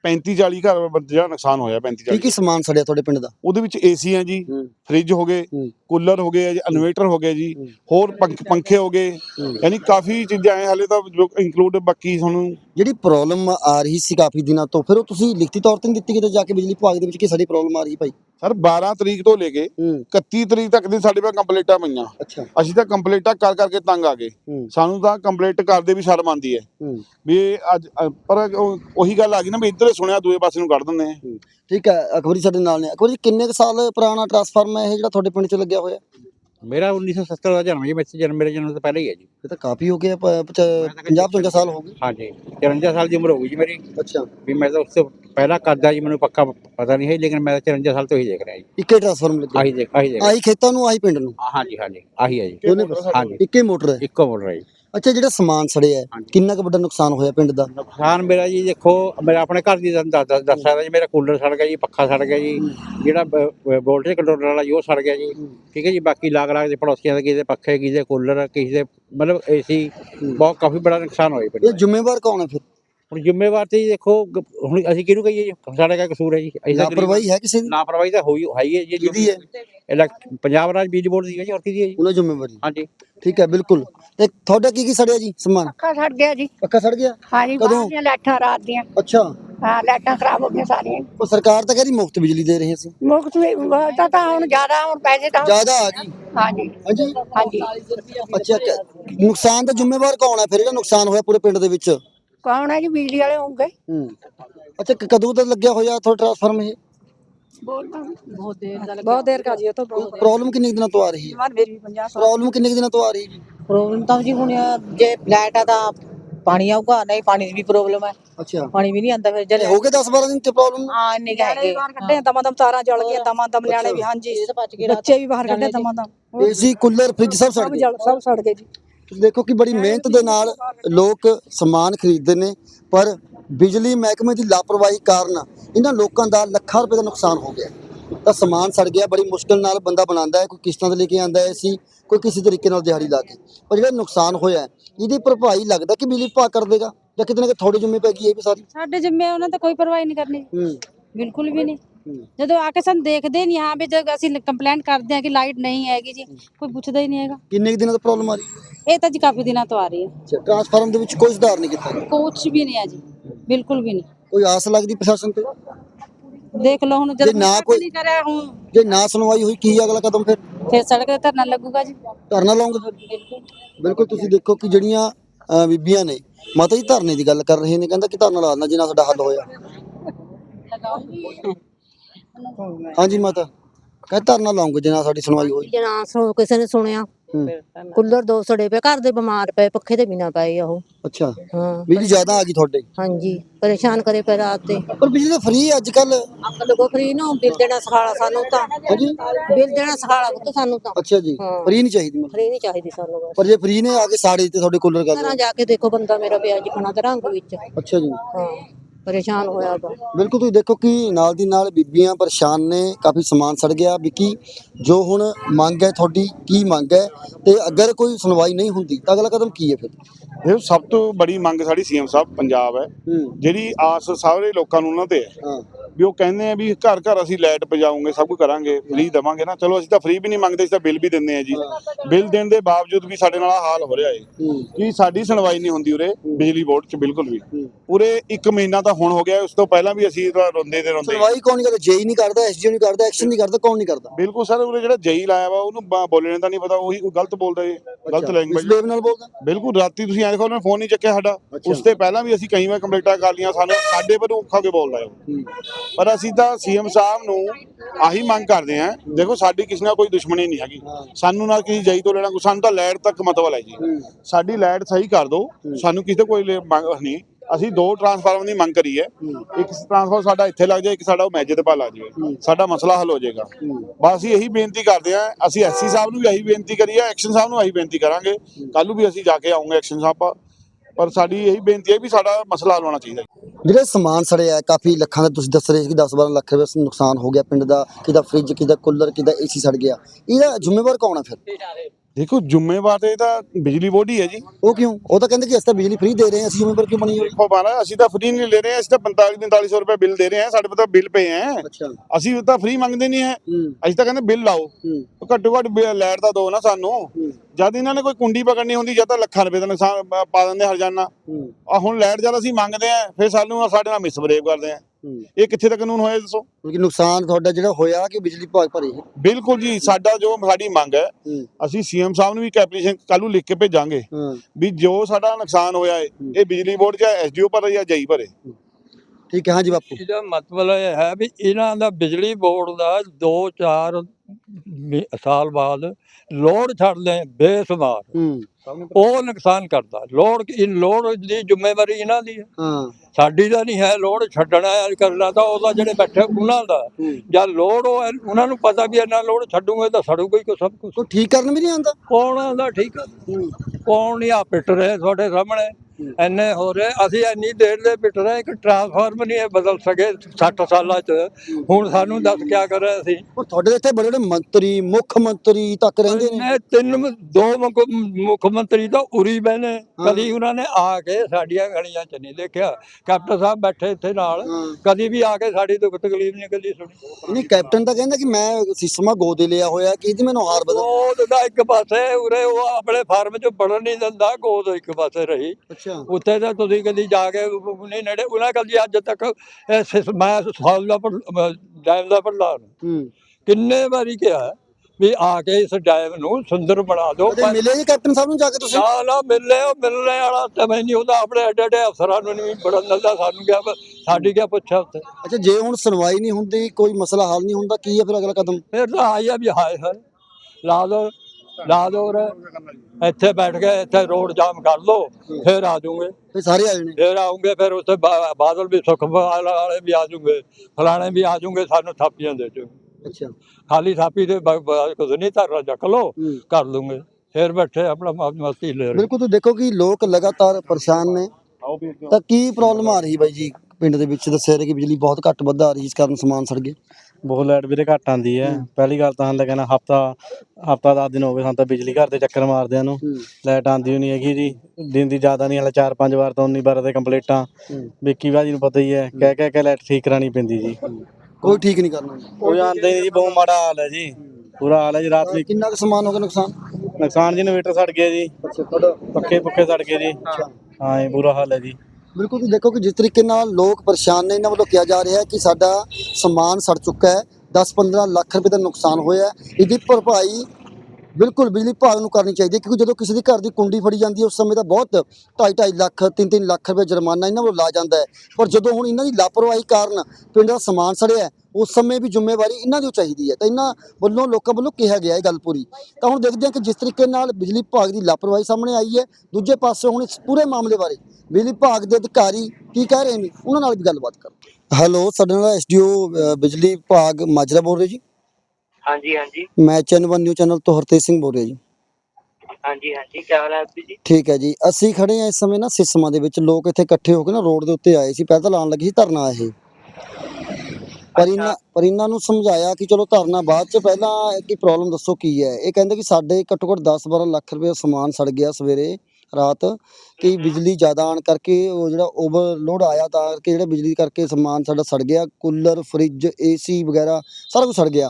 35 40 ਘਰ ਜਿਹੜਾ ਨੁਕਸਾਨ ਹੋਇਆ 35 ਕੀ 40 ਕੀ ਸਮਾਨ ਸੜਿਆ ਤੁਹਾਡੇ ਪਿੰਡ ਦਾ? ਉਹਦੇ ਵਿੱਚ ਏਸੀ ਹੈ ਜੀ ਹੂੰ। ਫ੍ਰਿਜ ਹੋ ਗਏ ਹੂੰ। ਕੂਲਰ ਹੋ ਗਏ ਆ ਜੀ ਇਨਵੇਟਰ ਹੋ ਗਏ ਜੀ। ਹੋਰ ਪੰਖ- ਪੰਖੇ ਹੋ ਗਏ। ਯਾਨੀ ਕਾਫੀ ਚੀਜ਼ਾਂ ਐ ਹਲੇ ਤਾਂ ਇਨਕਲੂਡ ਬਾਕੀ ਤੁਹਾਨੂੰ ਜਿਹੜੀ ਪ੍ਰੋਬਲਮ ਆ ਰਹੀ ਸੀ ਕਾਫੀ ਦਿਨਾਂ ਤੋਂ ਫਿਰ ਉਹ ਤੁਸੀਂ ਲਿਖਤੀ ਤੌਰ ਤੇ ਨਹੀਂ ਦਿੱਤੀ ਕਿਤੇ ਜਾ ਕੇ ਬਿਜਲੀ ਵਿਭਾਗ ਦੇ ਵਿੱਚ ਕਿ ਸਾਡੀ ਪ੍ਰੋਬਲਮ ਆ ਰਹੀ ਭਾਈ? ਸਰ 12 ਤਰੀਕ ਤੋਂ ਲੈ ਕੇ ਹੂੰ। 31 ਤਰੀਕ ਤੱਕ ਦੀ ਸਾਡੇ ਕੋਲ ਕੰਪਲੀਟਾਂ ਪਈਆਂ। ਅੱਛਾ। ਅਸੀਂ ਤਾਂ ਕੰਪਲੀਟਾਂ ਕਰ ਕਰਕੇ ਤੰਗ ਆ ਗਏ। ਹੂੰ। ਸਾਨੂੰ ਤਾਂ ਕੰਪਲੀਟ ਕਰਦੇ ਵੀ ਸ਼ਰਮ ਆਉਂਦੀ ਹੈ। ਹੂੰ। ਵੀ ਇਹ ਅੱਜ ਅ, ਪਰ ਉਹ- ਉਹੀ ਗੱਲ ਆ ਗਈ ਨਾ ਵੀ ਇੱਧਰ ਸੁਣਿਆ ਦੂਏ ਪਾਸੇ ਨੂੰ ਕੱਢ ਦਿੰਦੇ ਆ। ਠੀਕ ਹੈ ਅਕਬਰੀ ਸਾਡੇ ਨਾਲ ਨੇ। ਅਕਬਰ ਜੀ ਕਿੰਨੇ ਕੁ ਸਾਲ ਪੁਰਾਣਾ ਟਰਾਂਸਫਾਰਮ ਹੈ ਇਹ ਜਿਹੜਾ ਤੁਹਾਡੇ ਪਿੰਡ 'ਚ ਲੱਗਿਆ ਹੋਇਆ? ਮੇਰਾ 1970 ਦਾ ਜਨਮ ਜੀ ਮੇਰੇ ਜਨਮ ਮੇਰੇ ਜਨਮ ਤੋਂ ਪਹਿਲਾਂ ਹੀ ਹੈ ਜੀ। ਇਹ ਤਾਂ ਕਾਫੀ ਹੋ ਗਿਆ 50 55 ਸਾਲ ਹੋ ਗਏ। ਹਾਂਜੀ 54 ਸਾਲ ਦੀ ਉਮਰ ਹੋ ਗਈ ਜੀ ਮੇਰੀ। ਅੱਛਾ। ਵੀ ਮੈਂ ਤਾਂ ਉਸ ਤੋਂ ਪਹਿਲਾਂ ਕਰਦਾ ਜੀ ਮੈਨੂੰ ਪੱਕਾ ਪਤਾ ਨਹੀਂ ਹੈ ਲੇਕਿਨ ਮੈਂ ਤਾਂ 54 ਸਾਲ ਤੋਂ ਹੀ ਦੇਖ ਰਿਹਾ ਜੀ। ਇੱਕੇ ਟਰਾਂਸਫਾਰਮ ਲੱਗਿਆ ਆਹੀ ਦੇਖ ਆਹੀ ਦੇਖ। ਆਹੀ ਖੇਤਾਂ ਨੂੰ ਆਹੀ ਪਿੰਡ ਨੂੰ? ਹਾਂਜੀ ਹਾਂਜੀ ਆਹੀ ਹੈ ਜੀ। ਦੋਨੇ ਪਾਸੇ। ਹਾਂਜੀ ਇੱਕੇ ਮੋਟਰ ਹੈ। ਇੱਕੋ ਬੋਲ ਰਿਹਾ ਜੀ। ਅੱਛਾ ਜਿਹੜਾ ਸਮਾਨ ਸੜਿਆ ਹੈ ਹਾਂਜੀ। ਕਿੰਨਾ ਕੁ ਵੱਡਾ ਨੁਕਸਾਨ ਹੋਇਆ ਪਿੰਡ ਦਾ? ਨੁਕਸਾਨ ਮੇਰਾ ਜੀ ਦੇਖੋ ਮੇਰਾ ਆਪਣੇ ਘਰ ਦੀ ਤੁਹਾਨੂੰ ਦੱਸ ਦੱਸ- ਦੱਸ ਸਕਦਾ ਜੀ ਮੇਰਾ ਕੂਲਰ ਸੜ ਗਿਆ ਜੀ ਪੱਖਾ ਸੜ ਗਿਆ ਜੀ ਜਿਹੜਾ ਵੋਲਟੇਜ ਕੰਟਰੋਲਰ ਵਾਲਾ ਜੀ ਉਹ ਸੜ ਗਿਆ ਜੀ। ਠੀਕ ਹੈ ਜੀ ਬਾਕੀ ਲਾਗ ਲਾਗ ਦੇ ਪੜੋਸੀਆਂ ਦੇ ਕਿਸੇ ਦੇ ਪੱਖੇ ਕਿਸੇ ਦੇ ਕੂਲਰ ਕਿਸੇ ਦੇ ਮਤਲਬ ਏਸੀ ਬਹੁਤ ਕਾਫੀ ਬੜਾ ਨੁਕਸਾਨ ਹੋਇਆ ਪਿੰਡ ਇਹ ਜ਼ਿੰਮੇਵਾਰ ਕੌਣ ਹੈ ਫਿਰ? ਹੁਣ ਜ਼ਿੰਮੇਵਾਰ ਤੇ ਜੀ ਦੇਖੋ ਗ- ਹੁਣ ਅਸੀਂ ਕਿਹਨੂੰ ਕਹੀਏ ਜੀ? ਸਾਡਾ ਕਿਆ ਕਸੂਰ ਹੈ ਜੀ? ਅਸੀਂ ਤਾਂ ਲਾਪਰਵਾਹੀ ਹੈ ਕਿਸੇ ਦੀ? ਲਾਪਰਵਾਹੀ ਤਾਂ ਹੋਈ ਹੋਈ ਹੈ ਜੀ। ਕਿਹਦੀ ਹੈ? ਇਲੈਕਟ ਪੰਜਾਬ ਰਾਜ ਬਿਜਲੀ ਬੋਰਡ ਦੀ ਹੈ ਜੀ ਹੋਰ ਕਿਹਦੀ ਹੈ ਜੀ। ਉਹਨਾਂ ਜ਼ਿੰਮੇਵਾਰੀ। ਹਾਂਜੀ। ਠੀਕ ਹੈ ਬਿਲਕੁਲ। ਤੇ ਤੁਹਾਡਾ ਕੀ ਕੀ ਸੜਿਆ ਜੀ ਸਮਾਨ? ਪੱਖਾ ਸੜ ਗਿਆ ਜੀ। ਪੱਕਾ ਸੜ ਗਿਆ? ਹਾਂਜੀ ਕਦੋਂ? ਬਾਹਰ ਦੀਆਂ ਲਾਈਟਾਂ ਰਾਤ ਦੀਆਂ। ਅੱਛਾ। ਹਾਂ ਲਾਈਟਾਂ ਖਰਾਬ ਹੋ ਗਈਆਂ ਸਾਰੀਆਂ। ਉਹ ਸਰਕਾਰ ਤਾਂ ਕਹਿੰਦੀ ਮੁਫਤ ਬਿਜਲੀ ਦੇ ਰਹੇ ਸੀ। ਮੁਕਤ ਵੀ ਤਾਂ ਤਾਂ ਹੁਣ ਜ਼ਿਆਦਾ ਹੁਣ ਪੈਸੇ ਤਾਂ ਜ਼ਿਆਦਾ ਆ ਗਈ। ਹਾਂਜੀ। ਹਾਂਜੀ। ਹਾਂਜੀ। ਅੱਛਾ ਕ- ਨੁਕਸਾਨ ਦਾ ਜ਼ਿੰਮੇਵਾਰ ਕੌਣ ਹੈ? ਫਿਰ ਜਿਹੜਾ ਨੁਕਸਾਨ ਹੋਇਆ ਪੂਰੇ ਪਿੰਡ ਦੇ ਵਿੱਚ। ਕੌਣ ਹੈ ਜੀ? ਬਿਜਲੀ ਵਾਲੇ ਹੋਣਗੇ। ਹੂੰ। ਅੱਛਾ ਕ- ਕਦੋਂ ਦਾ ਲੱਗਿਆ ਹੋਇਆ ਤੁਹਾਡਾ ਟਰਾਂਸਫਾਰਮ ਇਹ? ਬਹੁਤ ਦੇਰ ਕਾ ਜੀ ਇਹ ਤਾਂ ਬਹੁਤ ਪ੍ਰੋਬਲਮ ਕਿੰਨੇ ਕੁ ਦਿਨਾਂ ਤੋਂ ਆ ਰਹੀ ਹੈ? ਮਾਰ ਮੇਰੀ ਵੀ 50 ਸਾਲ। ਪ੍ਰੋਬਲਮ ਕਿੰਨੇ ਕੁ ਦਿਨਾਂ ਤੋਂ ਆ ਰਹੀ ਹੈ ਜੀ? ਪ੍ਰੋਬਲਮ ਤਾਂ ਜੀ ਹੁਣ ਜੇ ਲਾਈਟ ਆ ਤਾਂ ਪਾਣੀ ਆਊਗਾ ਨਹੀਂ ਪਾਣੀ ਦੀ ਵੀ ਪ੍ਰੋਬਲਮ ਹੈ। ਅੱਛਾ। ਪਾਣੀ ਵੀ ਨਹੀਂ ਆਂਦਾ ਫਿਰ ਜਦ ਹੋ ਗਏ 10 12 ਦਿਨ ਤੇ ਪ੍ਰੋਬਲਮ? ਹਾਂ ਇੰਨੇ ਕੁ ਹੈਗੇ। ਬਾਹਰ ਕੱਢੇ ਦਮਾ ਦਮ ਤਾਰਾਂ ਜਲ ਗਈਆਂ ਦਮਾ ਦਮ ਨਿਆਣੇ ਵੀ ਹਾਂਜੀ। ਇਹ ਤਾਂ ਬਚ ਗਏ ਰਾਤ ਬੱਚੇ ਵੀ ਬਾਹਰ ਕੱਢੇ ਦਮਾ ਦਮ ਏਸੀ ਕੂਲਰ ਫ੍ਰਿਜ ਸਭ ਸੜ ਸਭ ਗਏ। ਜਲ ਸਭ ਸੜ ਗਏ ਜੀ। ਤੁਸੀਂ ਦੇਖੋ ਕਿ ਬੜੀ ਮਿਹਨਤ ਦੇ ਨਾਲ ਲੋਕ ਸਮਾਨ ਖਰੀਦਦੇ ਨੇ ਪਰ ਬਿਜਲੀ ਮਹਿਕਮੇ ਦੀ ਲਾਪਰਵਾਹੀ ਕਾਰਨ ਇਹਨਾਂ ਲੋਕਾਂ ਦਾ ਲੱਖਾਂ ਰੁਪਏ ਦਾ ਨੁਕਸਾਨ ਹੋ ਗਿਆ। ਤਾਂ ਸਮਾਨ ਸੜ ਗਿਆ ਬੜੀ ਮੁਸ਼ਕਲ ਨਾਲ ਬੰਦਾ ਬਣਾਉਂਦਾ ਹੈ ਕੋਈ ਕਿਸ਼ਤਾਂ ਤੇ ਲੈ ਕੇ ਆਂਦਾ ਹੈ ਸੀ ਕੋਈ ਕਿਸੇ ਤਰੀਕੇ ਨਾਲ ਦਿਹਾੜੀ ਲਾ ਕੇ। ਪਰ ਜਿਹੜਾ ਨੁਕਸਾਨ ਹੋਇਆ ਇਹਦੀ ਭਰਪਾਈ ਲੱਗਦਾ ਕਿ ਬਿਜਲੀ ਵਿਭਾਗ ਕਰ ਦੇਗਾ? ਜਾਂ ਕਿਤੇ ਨਾ ਕਿਤੇ ਥੋੜੀ ਜ਼ਿੰਮੇ ਪੈ ਗਈ ਇਹ ਵੀ ਸਾਰੀ? ਸਾਡੇ ਜਿੰਮੇ ਉਹਨਾਂ ਤੇ ਕੋਈ ਪਰਵਾਹ ਨਹੀਂ ਕਰਨੀ। ਹੂੰ। ਬਿਲਕੁਲ ਵੀ ਨਹੀਂ। ਜਦੋਂ ਆ ਕੇ ਸਾਨੂੰ ਦੇਖਦੇ ਨਹੀਂ ਹਾਂ ਵੀ ਜਦ ਅਸੀਂ ਕੰਪਲੇਂਟ ਕਰਦੇ ਹਾਂ ਕਿ ਲਾਈਟ ਨਹੀਂ ਹੈਗੀ ਜੀ ਕੋਈ ਪੁੱਛਦਾ ਹੀ ਨਹੀਂ ਹੈਗਾ। ਕਿੰਨੇ ਕੁ ਦਿਨਾਂ ਤੋਂ ਪ੍ਰੋਬਲਮ ਆ ਰਹੀ ਹੈ? ਇਹ ਤਾਂ ਜੀ ਕਾਫੀ ਦਿਨਾਂ ਤੋਂ ਆ ਰਹੀ ਹੈ। ਟਰਾਂਸਫਾਰਮ ਦੇ ਵਿੱਚ ਕੋਈ ਸੁਧਾਰ ਨਹੀਂ ਕੀਤਾ। ਕੁਛ ਵੀ ਨਹੀਂ ਹੈ ਜੀ। ਬਿਲਕੁਲ ਵੀ ਨਹੀਂ। ਕੋਈ ਆਸ ਲੱਗਦੀ ਪ੍ਰਸ਼ਾਸਨ ਤੇ? ਦੇਖ ਲਓ ਹੁਣ ਜੇ ਜਦ ਨਾ ਕੋਈ- ਨਹੀਂ ਕਰਿਆ ਹੁਣ। ਜੇ ਨਾ ਸੁਣਵਾਈ ਹੋਈ ਕੀ ਅਗਲਾ ਕਦਮ ਫਿਰ? ਫਿਰ ਸੜਕ ਤੇ ਧਰਨਾ ਲੱਗੂਗਾ ਜੀ। ਧਰਨਾ ਲਾਉਂਗੇ ਫਿਰ? ਬਿਲਕੁਲ ਤੁਸੀਂ ਦੇਖੋ ਕਿ ਜਿਹੜੀਆਂ ਅਹ, ਬੀਬੀਆਂ ਨੇ ਮਾਤਾ ਜੀ ਧਰਨੇ ਦੀ ਗੱਲ ਕਰ ਰਹੇ ਨੇ ਕਹਿੰਦਾ ਕਿ ਧਰਨਾ ਲਾ ਦੇਣਾ ਜਿੰਨਾ ਸਾਡਾ ਹੱਲ ਹੋਇਆ। ਹਾਂਜੀ ਮਾਤਾ ਕਹਿੰਦਾ ਧਰਨਾ ਲਾਉਂਗੇ ਜਿੰਨਾ ਸਾਡੀ ਸੁਣਵਾਈ ਹੋਈ। ਜੇ ਨਾ ਸੁਣ ਕਿਸੇ ਨੇ ਸੁਣਿਆ। ਕੂਲਰ ਦੋ ਸੜੇ ਪਏ ਘਰ ਦੇ ਬਿਮਾਰ ਪਏ ਪੱਖੇ ਤੇ ਬਿਨਾ ਪਏ ਉਹ। ਅੱਛਾ। ਹਾਂ। ਬਿਜਲੀ ਜ਼ਿਆਦਾ ਆ ਗਈ ਤੁਹਾਡੇ? ਹਾਂਜੀ ਪਰੇਸ਼ਾਨ ਕਰੇ ਪਏ ਰਾਤ ਤੇ ਪਰ ਬਿਜਲੀ ਤਾਂ ਫ੍ਰੀ ਅੱਜ ਕੱਲ ਆਪਾਂ ਲੋਗੋ ਫਰੀ ਨਾ ਬਿੱਲ ਦੇਣਾ ਸਖਾਲਾ ਸਾਨੂੰ ਤਾਂ। ਹਾਂਜੀ। ਬਿੱਲ ਦੇਣਾ ਸਖਾਲਾ ਪੁੱਤ ਸਾਨੂੰ ਤਾਂ। ਅੱਛਾ ਜੀ। ਹਾਂ। ਫ੍ਰੀ ਨਹੀਂ ਚਾਹੀਦੀ ਮੈਨੂੰ ਫਰੀ ਨਹੀਂ ਚਾਹੀਦੀ ਸਾਨੂੰ ਬਸ। ਪਰ ਜੇ ਫ੍ਰੀ ਨੇ ਆ ਕੇ ਸਾੜੇ ਤੇ ਤੁਹਾਡੇ ਕੂਲਰ ਕਰ ਘਰਾਂ ਜਾ ਕੇ ਦੇਖੋ ਬੰਦਾ ਮੇਰਾ ਵਿਆਜ ਖਾਣਾ ਤੇ ਰੰਗ ਵਿੱਚ। ਅੱਛਾ ਜੀ। ਹਾਂ। ਪਰੇਸ਼ਾਨ ਹੋਇਆ ਵਾ। ਬਿਲਕੁਲ ਤੁਸੀਂ ਦੇਖੋ ਕਿ ਨਾਲ ਦੀ ਨਾਲ ਬੀਬੀਆਂ ਪਰੇਸ਼ਾਨ ਨੇ ਕਾਫੀ ਸਮਾਨ ਸੜ ਗਿਆ। ਵੀ ਕੀ ਜੋ ਹੁਣ ਮੰਗ ਹੈ ਤੁਹਾਡੀ ਕੀ ਮੰਗ ਹੈ? ਤੇ ਅਗਰ ਕੋਈ ਸੁਣਵਾਈ ਨਹੀਂ ਹੁੰਦੀ ਤਾਂ ਅਗਲਾ ਕਦਮ ਕੀ ਹੈ ਫਿਰ? ਇਹ ਸਭ ਤੋਂ ਬੜੀ ਮੰਗ ਸਾਡੀ ਸੀਐਮ ਸਾਹਿਬ ਪੰਜਾਬ ਹੈ। ਜਿਹੜੀ ਆਸ ਸਾਰੇ ਲੋਕਾਂ ਨੂੰ ਉਹਨਾਂ ਤੇ ਹੈ। ਵੀ ਉਹ ਕਹਿੰਦੇ ਆ ਵੀ ਘਰ ਘਰ ਅਸੀਂ ਲਾਈਟ ਪਜਾਉਂਗੇ ਸਭ ਕੁਝ ਕਰਾਂਗੇ ਫ੍ਰੀ ਦੇਵਾਂਗੇ ਨਾ। ਚਲੋ ਅਸੀਂ ਤਾਂ ਫ੍ਰੀ ਵੀ ਨਹੀਂ ਮੰਗਦੇ ਅਸੀਂ ਤਾਂ ਬਿੱਲ ਵੀ ਦਿੰਦੇ ਆ ਜੀ। ਬਿੱਲ ਦੇਣ ਦੇ ਬਾਵਜੂਦ ਵੀ ਸਾਡੇ ਨਾਲ ਹਾਲ ਹੋ ਰਿਹਾ ਹੂੰ। ਕਿ ਸਾਡੀ ਸੁਣਵਾਈ ਨਹੀਂ ਹੁੰਦੀ ਉਰੇ ਬਿਜਲੀ ਬੋਰਡ 'ਚ ਬਿਲਕੁਲ ਵੀ। ਉਰੇ 1 ਮਹੀਨਾ ਤਾਂ ਹੁਣ ਹੋ ਗਿਆ ਉਸ ਤੋਂ ਪਹਿਲਾਂ ਵੀ ਅਸੀਂ ਤਾਂ ਰੋਂਦੇ ਤੇ ਰੋਂਦੇ। ਸੁਣਵਾਈ ਕੌਣ ਨਹੀਂ ਕਰਦਾ? ਜੇਈ ਨਹੀਂ ਕਰਦਾ ਐਸਜੀਓ ਨਹੀਂ ਕਰਦਾ ਐਕਸ਼ਨ ਨਹੀਂ ਕਰਦਾ ਕੌਣ ਨਹੀਂ ਕਰਦਾ? ਬਿਲਕੁਲ ਸਰ ਉਰੇ ਜਿਹੜਾ ਜਈ ਲਾਇਆ ਵਾ ਉਹਨੂੰ ਬ- ਬੋਲਣੇ ਦਾ ਨਹੀਂ ਪਤਾ ਉਹੀ ਉਹ ਗਲਤ ਬੋਲਦਾ ਜੀ ਗਲਤ ਲੈਂਗੁਏਜ ਮਿਸਬੇਵ ਨਾਲ ਬੋਲਦਾ? ਬਿਲਕੁਲ ਰਾਤੀ ਤੁਸੀਂ ਐਂ ਦੇਖੋ ਉਹਨੇ ਫੋਨ ਨਹੀਂ ਚੱਕਿਆ ਸਾਡਾ। ਅੱਛਾ। ਉਸ ਤੇ ਪਹਿਲਾਂ ਵੀ ਅਸੀਂ ਕਈ ਵਾਰ ਕੰਪਲੇਂਟਾਂ ਕਰ ਲੀਆਂ ਸਾਨੂੰ ਸਾਡੇ ਵੱਲੋਂ ਔਖਾ ਕੇ ਬੋਲਦਾ ਹੈ ਉਹ। ਹੂੰ। ਪਰ ਅਸੀਂ ਤਾਂ ਸੀਐਮ ਸਾਹਿਬ ਨੂੰ ਆਹੀ ਮੰਗ ਕਰਦੇ ਆਂ ਦੇਖੋ ਸਾਡੀ ਕਿਸੇ ਨਾਲ ਕੋਈ ਦੁਸ਼ਮਣੀ ਨਹੀਂ ਹੈਗੀ। ਹਾਂ। ਸਾਨੂੰ ਨਾ ਕਿਸੇ ਜਈ ਤੋਂ ਲੈਣਾ ਕੋਈ ਸਾਨੂੰ ਤਾਂ ਲਾਈਟ ਤੱਕ ਮਤਲਬ ਹੈ ਜੀ। ਹੂੰ। ਸਾਡੀ ਲਾਈਟ ਸਹੀ ਕਰ ਦਿਓ ਸਾਨੂੰ ਕਿਸੇ ਤੋਂ ਕੋਈ ਲੈ- ਮੰਗ ਨਹੀਂ। ਅਸੀਂ ਦੋ ਟਰਾਂਸਫਾਰਮਰ ਦੀ ਮੰਗ ਕਰੀ ਹੈ ਇੱਕ ਟਰਾਂਸਫਾਰਮਰ ਸਾਡਾ ਇੱਥੇ ਲੱਗ ਜਾਏ ਇੱਕ ਸਾਡਾ ਉਹ ਮੈਜੇ ਪਾ ਲੱਗ ਜਾਵੇ। ਸਾਡਾ ਮਸਲਾ ਹੱਲ ਹੋ ਜਾਏਗਾ। ਬਸ ਅਸੀਂ ਇਹੀ ਬੇਨਤੀ ਕਰਦੇ ਆਂ ਅਸੀਂ ਐਸਸੀ ਸਾਹਿਬ ਨੂੰ ਵੀ ਇਹੀ ਬੇਨਤੀ ਕਰੀ ਹੈ ਐਕਸ਼ਨ ਸਾਹਿਬ ਨੂੰ ਇਹੀ ਬੇਨਤੀ ਕਰਾਂਗੇ। ਕੱਲ ਨੂੰ ਵੀ ਅਸੀਂ ਜਾ ਕੇ ਆਉਂਗੇ ਐਕਸ਼ਨ ਸਾਹਿਬ ਪਰ ਸਾਡੀ ਇਹੀ ਬੇਨਤੀ ਹੈ ਵੀ ਸਾਡਾ ਮਸਲਾ ਹੱਲ ਹੋਣਾ ਚਾਹੀਦਾ ਜਿਹੜੇ ਸਮਾਨ ਸੜਿਆ ਹੈ ਕਾਫੀ ਲੱਖਾਂ ਦਾ ਤੁਸੀਂ ਦੱਸ ਰਹੇ ਸੀ ਕਿ 10 12 ਲੱਖ ਰੁਪਏ ਦਾ ਨੁਕਸਾਨ ਹੋ ਗਿਆ ਪਿੰਡ ਦਾ ਕਿਦਾ ਫ੍ਰਿਜ ਕਿਦਾ ਕੂਲਰ ਕਿਦਾ ਏਸੀ ਸੜ ਗਿਆ। ਇਹਦਾ ਜ਼ਿੰਮੇਵਾਰ ਕੌਣ ਹੈ ਫਿਰ? ਦੇਖੋ ਜ਼ਿੰਮੇਵਾਰ ਤੇ ਤਾਂ ਬਿਜਲੀ ਬੋਰਡ ਹੀ ਹੈ ਜੀ। ਉਹ ਕਿਉਂ? ਉਹ ਤਾਂ ਕਹਿੰਦੇ ਕਿ ਅਸੀਂ ਤਾਂ ਬਿਜਲੀ ਫ੍ਰੀ ਦੇ ਰਹੇ ਹਾਂ ਅਸੀਂ ਜ਼ਿੰਮੇਵਾਰ ਕਿਉਂ ਬਣੀ ਹੋਈ? ਦੇਖੋ ਬਾਰਾ ਅਸੀਂ ਤਾਂ ਫ੍ਰੀ ਨਹੀਂ ਲੈ ਰਹੇ ਅਸੀਂ ਤਾਂ 45 4500 ਰੁਪਏ ਬਿੱਲ ਦੇ ਰਹੇ ਹਾਂ ਸਾਡੇ ਕੋਲ ਤਾਂ ਬਿੱਲ ਪਏ ਹੈ। ਅੱਛਾ। ਅਸੀਂ ਤਾਂ ਫ੍ਰੀ ਮੰਗਦੇ ਨਹੀਂ ਹੈ। ਅਸੀਂ ਤਾਂ ਕਹਿੰਦੇ ਬਿੱਲ ਲਾਓ। ਘੱਟੋ ਘੱਟ ਲਾਈਟ ਦਾ ਦਿਓ ਨਾ ਸਾਨੂੰ। ਜਦ ਇਹਨਾਂ ਨੇ ਕੋਈ ਕੁੰਡੀ ਪਕੜਨੀ ਹੁੰਦੀ ਜਦ ਤਾਂ ਲੱਖਾਂ ਰੁਪਏ ਦਾ ਨੁਕਸਾਨ ਪ- ਦਿੰਦੇ ਹਰਜਾਨਾ। ਆ ਹੁਣ ਲਾਈਟ ਜਦ ਅਸੀਂ ਮੰਗਦੇ ਆ ਫਿਰ ਸਾਨੂੰ ਸਾਡੇ ਨਾਲ ਮਿਸਬਰੇਵ ਕਰਦੇ ਆ। ਇਹ ਕਿੱਥੇ ਤੱਕ ਕਾਨੂੰਨ ਹੋਇਆ ਦੱਸੋ? ਕਿਉਂਕਿ ਨੁਕਸਾਨ ਤੁਹਾਡਾ ਜਿਹੜਾ ਹੋਇਆ ਕਿ ਬਿਜਲੀ ਵਿਭਾਗ ਭਰੇ ਹੈ ਬਿਲਕੁਲ ਜੀ ਸਾਡਾ ਜੋ ਸਾਡੀ ਮੰਗ ਹੈ ਹੂੰ। ਅਸੀਂ ਸੀਐਮ ਸਾਹਿਬ ਨੂੰ ਵੀ ਐਪਲੀਕੇਸ਼ਨ ਕੱਲ ਨੂੰ ਲਿਖ ਕੇ ਭੇਜਾਂਗੇ ਹਾਂ। ਵੀ ਜੋ ਸਾਡਾ ਨੁਕਸਾਨ ਹੋਇਆ ਹੈ। ਇਹ ਬਿਜਲੀ ਬੋਰਡ ਜਾਂ ਐਸਡੀਓ ਭਰੇ ਜਾਂ ਜਈ ਭਰੇ। ਠੀਕ ਹੈ ਹਾਂਜੀ ਬਾਪੂ। ਇਹਦਾ ਮਤਲਬ ਇਹ ਹੈ ਵੀ ਇਹਨਾਂ ਦਾ ਬਿਜਲੀ ਬੋਰਡ ਦਾ 2-4 ਸਾਲ ਬਾਅਦ ਲੋਡ ਛੱਡਦੇ ਬੇਸੁਮਾਰ। ਹੂੰ। ਉਹ ਨੁਕਸਾਨ ਕਰਦਾ। ਲੋਡ ਇਨ ਲੋਡ ਦੀ ਜ਼ਿੰਮੇਵਾਰੀ ਇਹਨਾਂ ਦੀ ਹੈ। ਹਾਂ। ਸਾਡੀ ਤਾਂ ਨਹੀਂ ਹੈ ਲੋਡ ਛੱਡਣਾ ਹੈ ਕਰਨਾ ਤਾਂ ਉਹਦਾ ਜਿਹੜੇ ਬੈਠੇ ਉਹਨਾਂ ਦਾ। ਜਦ ਲੋਡ ਉਹ ਉਹਨਾਂ ਨੂੰ ਪਤਾ ਵੀ ਇਹਨਾਂ ਲੋਡ ਛੱਡੂਗੇ ਤਾਂ ਸੜੂਗਾ ਹੀ ਕੋ ਸਭ ਕੁਝ ਕੋਈ ਠੀਕ ਕਰਨ ਵੀ ਨਹੀਂ ਆਉਂਦਾ? ਕੌਣ ਆਂਦਾ ਠੀਕ ਕੌਣ ਨਹੀਂ ਆ ਪਿੱਟ ਰਹੇ ਤੁਹਾਡੇ ਸਾਹਮਣੇ। ਐਨੇ ਹੋ ਰਹੇ ਅਸੀਂ ਇੰਨੀ ਦੇਰ ਦੇ ਪਿੱਟ ਰਹੇ ਇੱਕ ਟਰਾਂਸਫਾਰਮਰ ਨਹੀਂ ਇਹ ਬਦਲ ਸਕੇ 60 ਸਾਲਾਂ ਚ। ਹੁਣ ਸਾਨੂੰ ਦੱਸ ਕਿਆ ਕਰ ਰਹੇ ਅਸੀਂ ਤੁਹਾਡੇ ਇੱਥੇ ਬੜੇ ਬੜੇ ਮੰਤਰੀ ਮੁੱਖ ਮੰਤਰੀ ਤੱਕ ਰਹਿੰਦੇ ਨੇ। ਤਿੰਨ ਦੋ ਮੁੱਖ ਮੰਤਰੀ ਤਾਂ ਉਰੀ ਬਹਿਨੇ ਕਦੀ ਉਹਨਾਂ ਨੇ ਆ ਕੇ ਸਾਡੀਆਂ ਗਲੀਆਂ ਚ ਨਹੀਂ ਦੇਖਿਆ। ਕੈਪਟਨ ਸਾਹਿਬ ਬੈਠੇ ਇੱਥੇ ਨਾਲ। ਕਦੀ ਵੀ ਆ ਕੇ ਸਾਡੀ ਦੁੱਖ ਤਕਲੀਫ ਨਹੀਂ ਕਦੀ ਸੁਣੀ। ਨਹੀਂ ਕੈਪਟਨ ਤਾਂ ਕਹਿੰਦਾ ਕਿ ਮੈਂ ਸਿਸਮਾ ਗੋਦੇ ਲਿਆ ਹੋਇਆ ਕਿ ਇਹਦੀ ਮੈਨੂੰ ਹਾਰ ਬਦਲ ਗੋਦ ਦਾ ਇੱਕ ਪਾਸੇ ਉਰੇ ਉਹ ਆਪਣੇ ਫਾਰਮ ਚ ਬੜਨ ਨਹੀਂ ਦਿੰਦਾ ਗੋਦ ਇੱਕ ਪਾਸੇ ਰਹੀ। ਉੱਥੇ ਤਾਂ ਤੁਸੀਂ ਕਦੀ ਜਾ ਕੇ ਨਹੀਂ ਨੇੜੇ ਉਹਨਾਂ ਕਦੀ ਅੱਜ ਤੱਕ ਇਹ ਸਿਸ- ਮੈਂ ਸਾਲ ਦਾ ਡੈਮ ਦਾ ਪ੍ਰਧਾਨ ਕਿੰਨੇ ਵਾਰੀ ਕਿਹਾ ਵੀ ਆ ਕੇ ਇਸ ਡੈਮ ਨੂੰ ਸੁੰਦਰ ਬਣਾ ਦਿਓ। ਕਦੇ ਮਿਲੇ ਜੀ ਕੈਪਟਨ ਸਾਹਿਬ ਨੂੰ ਜਾ ਕੇ ਤੁਸੀਂ? ਨਾ ਨਾ ਮਿਲਨੇ ਉਹ ਮਿਲਣੇ ਵਾਲਾ ਤਾਂ ਨਹੀਂ ਹੁੰਦਾ। ਆਪਣੇ ਐਡੇ ਐਡੇ ਅਫਸਰਾਂ ਨੂੰ ਨਹੀਂ ਬੜਨ ਦਿੰਦਾ ਸਾਨੂੰ ਕਿਹਾ ਸਾਡੀ ਕਿਆ ਪੁੱਛਿਆ ਉੱਥੇ? ਅੱਛਾ ਜੇ ਹੁਣ ਸੁਣਵਾਈ ਨਹੀਂ ਹੁੰਦੀ ਕੋਈ ਮਸਲਾ ਹੱਲ ਨਹੀਂ ਹੁੰਦਾ ਕੀ ਹੈ ਫਿਰ ਅਗਲਾ ਕਦਮ? ਫਿਰ ਤਾਂ ਆਈ ਆ ਵੀ ਹਾਏ ਹਾਏ। ਲਾ ਦੋ ਲਾ ਦੋ। ਇੱਥੇ ਬੈਠ ਕੇ ਇੱਥੇ ਰੋਡ ਜਾਮ ਕਰ ਲੋ ਫਿਰ ਆ ਜਾਊਂਗੇ। ਫਿਰ ਸਾਰੇ ਆ ਜਾਣੇ। ਫਿਰ ਆਉਂਗੇ ਫਿਰ ਉੱਥੇ ਬਾਦਲ ਵੀ ਸੁਖ ਵਾਲੇ ਵੀ ਆ ਜਾਊਂਗੇ। ਫਲਾਣੇ ਵੀ ਆ ਜਾਊਂਗੇ ਸਾਨੂੰ ਥਾਪੀਆਂ ਦੇ ਦਿਓ। ਅੱਛਾ। ਖਾਲੀ ਥਾਪੀ ਦੇ ਕੁਝ ਨਹੀਂ ਧਰਨਾ ਚੱਕ ਲੋ। ਕਰ ਲੂੰਗੇ। ਫਿਰ ਬੈਠੇ ਆਪਣਾ ਮਸਤੀ ਲੈ ਰਹੇ। ਬਿਲਕੁਲ ਤੁਸੀਂ ਦੇਖੋ ਕਿ ਲੋਕ ਲਗਾਤਾਰ ਪਰੇਸ਼ਾਨ ਨੇ। ਤਾਂ ਕੀ ਪ੍ਰੋਬਲਮ ਆ ਰਹੀ ਬਾਈ ਜੀ ਪਿੰਡ ਦੇ ਵਿੱਚ? ਦੱਸਿਆ ਰਿਹਾ ਕਿ ਬਿਜਲੀ ਬਹੁਤ ਘੱਟ ਵੱਧ ਆ ਰਹੀ ਜਿਸ ਕਾਰਨ ਸਮਾਨ ਸੜ ਗਏ ਬਹੁਤ ਲਾਈਟ ਵੀਰੇ ਘੱਟ ਆਂਦੀ ਹੈ। ਪਹਿਲੀ ਗੱਲ ਤਾਂ ਹਲੇ ਕਹਿੰਦਾ ਹਫਤਾ ਹਫਤਾ 10 ਦਿਨ ਹੋ ਗਏ ਸਾਨੂੰ ਤਾਂ ਬਿਜਲੀ ਘਰ ਦੇ ਚੱਕਰ ਮਾਰਦਿਆਂ ਨੂੰ। ਲਾਈਟ ਆਂਦੀ ਨਹੀਂ ਹੈਗੀ ਜੀ। ਦਿਨ ਦੀ ਜ਼ਿਆਦਾ ਨਹੀਂ ਹਲੇ 4-5 ਵਾਰ ਤਾਂ 19 ਵਾਰ ਦੇ ਕੰਪਲੀਟਾਂ। ਵਿੱਕੀ ਬਾਜੀ ਨੂੰ ਪਤਾ ਹੀ ਹੈ ਕਹਿ ਕਹਿ ਕੇ ਲਾਈਟ ਠੀਕ ਕਰਾਣੀ ਪੈਂਦੀ ਜੀ। ਕੋਈ ਠੀਕ ਨਹੀਂ ਕਰਨਾ ਕੋਈ ਆਂਦੇ ਨਹੀਂ ਜੀ ਬਹੁਤ ਮਾੜਾ ਹਾਲ ਹੈ ਜੀ। ਪੂਰਾ ਹਾਲ ਹੈ ਜੀ ਰਾਤ ਵੀ ਕਿੰਨਾ ਕੁ ਸਮਾਨ ਹੋ ਗਿਆ ਨੁਕਸਾਨ? ਨੁਕਸਾਨ ਜੀ ਇਨਵੇਟਰ ਸੜ ਗਿਆ ਜੀ। ਅੱਛਾ ਤੁਹਾਡਾ? ਪੱਕੇ ਪੁੱਕੇ ਸੜ ਗਏ ਜੀ। ਹਾਂ ਇਹ ਬੁਰਾ ਹਾਲ ਹੈ ਜੀ। ਬਿਲਕੁਲ ਤੁਸੀਂ ਦੇਖੋ ਕਿ ਜਿਸ ਤਰੀਕੇ ਨਾਲ ਲੋਕ ਪਰੇਸ਼ਾਨ ਨੇ ਇਹਨਾਂ ਵੱਲੋਂ ਕਿਹਾ ਜਾ ਰਿਹਾ ਹੈ ਕਿ ਸਾਡਾ ਸਮਾਨ ਸੜ ਚੁੱਕਾ ਹੈ। 10-15 ਲੱਖ ਰੁਪਏ ਦਾ ਨੁਕਸਾਨ ਹੋਇਆ ਹੈ। ਇਹਦੀ ਭਰਪਾਈ ਬਿਲਕੁਲ ਬਿਜਲੀ ਵਿਭਾਗ ਨੂੰ ਕਰਨੀ ਚਾਹੀਦੀ ਹੈ, ਕਿਉਂਕਿ ਜਦੋਂ ਕਿਸੇ ਦੀ ਘਰ ਦੀ ਕੁੰਡੀ ਫੜੀ ਜਾਂਦੀ ਹੈ, ਉਸ ਸਮੇਂ ਦਾ ਬਹੁਤ 2.5 ਲੱਖ 3-3 ਲੱਖ ਰੁਪਏ ਜੁਰਮਾਨਾ ਇਹਨਾਂ ਵੱਲੋਂ ਲਾ ਜਾਂਦਾ ਹੈ। ਪਰ ਜਦੋਂ ਹੁਣ ਇਹਨਾਂ ਦੀ ਲਾਪਰਵਾਹੀ ਕਾਰਨ ਪਿੰਡ ਦਾ ਸਮਾਨ ਸੜਿਆ ਉਸ ਸਮੇਂ ਵੀ ਜ਼ਿੰਮੇਵਾਰੀ ਇਹਨਾਂ ਦੀ ਚਾਹੀਦੀ ਹੈ। ਤਾਂ ਇਹਨਾਂ ਵੱਲੋਂ, ਲੋਕਾਂ ਵੱਲੋਂ ਕਿਹਾ ਗਿਆ ਇਹ ਗੱਲ ਪੂਰੀ। ਤਾਂ ਹੁਣ ਦੇਖਦੇ ਹਾਂ ਕਿ ਜਿਸ ਤਰੀਕੇ ਨਾਲ ਬਿਜਲੀ ਵਿਭਾਗ ਦੀ ਲਾਪਰਵਾਹੀ ਸਾਹਮਣੇ ਆਈ ਹੈ, ਦੂਜੇ ਪਾਸੇ ਹੁਣ ਇਸ ਪੂਰੇ ਮਾਮਲੇ ਬਾਰੇ ਬਿਜਲੀ ਵਿਭਾਗ ਦੇ ਅਧਿਕਾਰੀ ਕੀ ਕਹਿ ਰਹੇ ਨੇ, ਉਹਨਾਂ ਨਾਲ ਵੀ ਗੱਲਬਾਤ ਕਰੋ। ਹੈਲੋ, ਸਾਡੇ ਨਾਲ ਐਸਡੀਓ ਬਿਜਲੀ ਵਿਭਾਗ ਮਾਜਰਾ ਬੋਲ ਰਹੇ ਜੀ। ਹਾਂਜੀ ਹਾਂਜੀ। ਮੈਂ ਚੈਨਲ ਨਿਊ ਚੈਨਲ ਤੋਂ ਹਰਤੇਜ ਸਿੰਘ ਬੋਲ ਰਿਹਾ ਜੀ। ਹਾਂਜੀ ਹਾਂਜੀ। ਕੀ ਹਾਲ ਹੈ ਆਪੀ ਜੀ? ਠੀਕ ਹੈ ਜੀ। ਅਸੀਂ ਖੜੇ ਹਾਂ ਇਸ ਸਮੇਂ ਨਾ ਸਿਸਮਾਂ ਦੇ ਵਿੱਚ। ਲੋਕ ਇੱਥੇ ਇਕੱਠੇ ਹੋ ਕੇ ਨਾ ਰੋਡ ਦੇ ਉੱਤੇ ਆਏ ਸੀ। ਪਹਿਲਾਂ ਤਾਂ ਲਾਉਣ ਲੱਗੇ ਸੀ ਧਰਨਾ ਇਹ। ਪਰ ਇਹਨਾਂ ਪਰ ਇਹਨਾਂ ਨੂੰ ਸਮਝਾਇਆ ਕਿ ਚਲੋ ਧਰਨਾ ਬਾਅਦ ਚ ਪਹਿਲਾਂ ਕੀ ਪ੍ਰੋਬਲਮ ਦੱਸੋ ਕੀ ਹੈ। ਇਹ ਕਹਿੰਦੇ ਕਿ ਸਾਡੇ ਘੱਟੋ ਘੱਟ 10 12 ਲੱਖ ਰੁਪਏ ਦਾ ਸਮਾਨ ਸੜ ਗਿਆ ਸਵੇਰੇ ਰਾਤ ਕਿ ਬਿਜਲੀ ਜ਼ਿਆਦਾ ਆਣ ਕਰਕੇ ਉਹ ਜਿਹੜਾ ਓਵਰਲੋਡ ਆਇਆ ਤਾਂ ਕਰਕੇ ਜਿਹੜਾ ਬਿਜਲੀ ਕਰਕੇ ਸਮਾਨ ਸਾਡਾ ਸੜ ਗਿਆ। ਕੂਲਰ ਫ੍ਰਿਜ ਏਸੀ ਵਗੈਰਾ ਸਾਰਾ ਕੁਝ ਸੜ ਗਿਆ।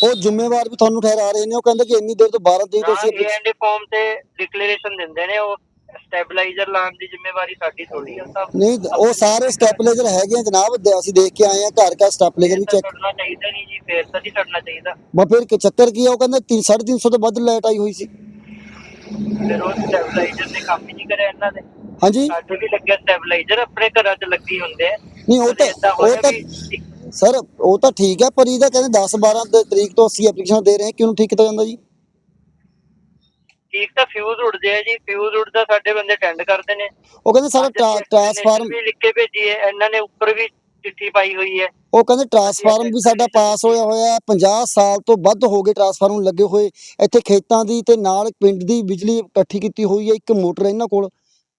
ਉਹ ਜ਼ਿੰਮੇਵਾਰ ਵੀ ਤੁਹਾਨੂੰ ਠਹਿਰਾ ਰਹੇ ਨੇ ਉਹ ਕਹਿੰਦੇ ਕਿ ਇੰਨੀ ਦੇਰ ਤੋਂ 12 ਤਰੀਕ ਤੋਂ ਹਾਂ ਅਸੀਂ ਏ ਫਾਰਮ ਤੇ ਡਿਕਲੇਰੇਸ਼ਨ ਦਿੰਦੇ ਨੇ ਉਹ ਸਟੈਬਲਾਈਜ਼ਰ ਲਾਉਣ ਦੀ ਜ਼ਿੰਮੇਵਾਰੀ ਸਾਡੀ ਥੋੜੀ ਆ ਤਾਂ ਨਹੀਂ ਉਹ ਸਾਰੇ ਸਟੈਪਲੇਜਰ ਹੈਗੇ ਆ ਜਨਾਬ ਦ- ਅਸੀਂ ਦੇਖ ਕੇ ਆਏ ਆ ਘਰ ਘਰ ਸਟੈਪਲੇਜਰ ਵੀ ਚੈੱਕ ਛੱਡਣਾ ਚਾਹੀਦਾ ਨਹੀਂ ਜੀ ਫੇਰ ਤਾਂ ਨਹੀਂ ਛੱਡਣਾ ਚਾਹੀਦਾ। ਬਾ ਫਿਰ ਕਿ ਚੱਕਰ ਕੀ ਆ ਉਹ ਕਹਿੰਦੇ 3 350 ਤੋਂ ਵੱਧ ਲਾਈਟ ਆਈ ਹੋਈ ਸੀ। ਫਿਰ ਉਹ ਸਟੈਬਲਾਈਜ਼ਰ ਨੇ ਕੰਮ ਹੀ ਨਹੀਂ ਕਰਿਆ ਇਹਨਾਂ ਦੇ ਹਾਂਜੀ। ਸਾਡੇ ਵੀ ਲੱਗਿਆ ਸਟੈਬਲਾਈਜ਼ਰ ਆਪਣੇ ਘਰਾਂ 'ਚ ਲੱਗੀ ਹੁੰਦੇ ਆ। ਨਹੀਂ ਉਹ ਤਾਂ ਏਦਾਂ ਉਹ ਹੋਇਆ ਤਾਂ ਵੀ ਇੱਕ- ਸਰ ਉਹ ਤਾਂ ਠੀਕ ਹੈ ਪਰ ਇਹਦਾ ਕਹਿੰਦੇ 10 12 ਦੇ ਤਰੀਕ ਤੋਂ ਅਸੀਂ ਐਪਲੀਕੇਸ਼ਨ ਦੇ ਰਹੇ ਹਾਂ। ਕਿਉਂ ਠੀਕ ਕੀਤਾ ਜਾਂਦਾ ਜੀ? ਠੀਕ ਤਾਂ ਫਿਊਜ਼ ਉੱਡਦੇ ਆ ਜੀ। ਫਿਊਜ਼ ਉੱਡਦਾ ਸਾਡੇ ਬੰਦੇ ਅਟੈਂਡ ਕਰਦੇ ਨੇ। ਉਹ ਕਹਿੰਦੇ ਸਾਡਾ ਟਰਾਂਸਫਾਰਮ ਵੀ ਲਿਖ ਕੇ ਭੇਜੀ ਹੈ। ਇਹਨਾਂ ਨੇ ਉੱਪਰ ਵੀ ਚਿੱਠੀ ਪਾਈ ਹੋਈ ਹੈ। ਉਹ ਕਹਿੰਦੇ ਟਰਾਂਸਫਾਰਮ ਵੀ ਸਾਡਾ ਪਾਸ ਹੋਇਆ ਹੋਇਆ ਹੈ। 50 ਸਾਲ ਤੋਂ ਵੱਧ ਹੋ ਗਏ ਟਰਾਂਸਫਾਰਮ ਲੱਗੇ ਹੋਏ। ਇੱਥੇ ਖੇਤਾਂ ਦੀ ਤੇ ਨਾਲ ਪਿੰਡ ਦੀ ਬਿਜਲੀ ਇਕੱਠੀ ਕੀਤੀ ਹੋਈ ਹੈ। ਇੱਕ ਮੋਟਰ ਇਹਨਾਂ ਕੋਲ।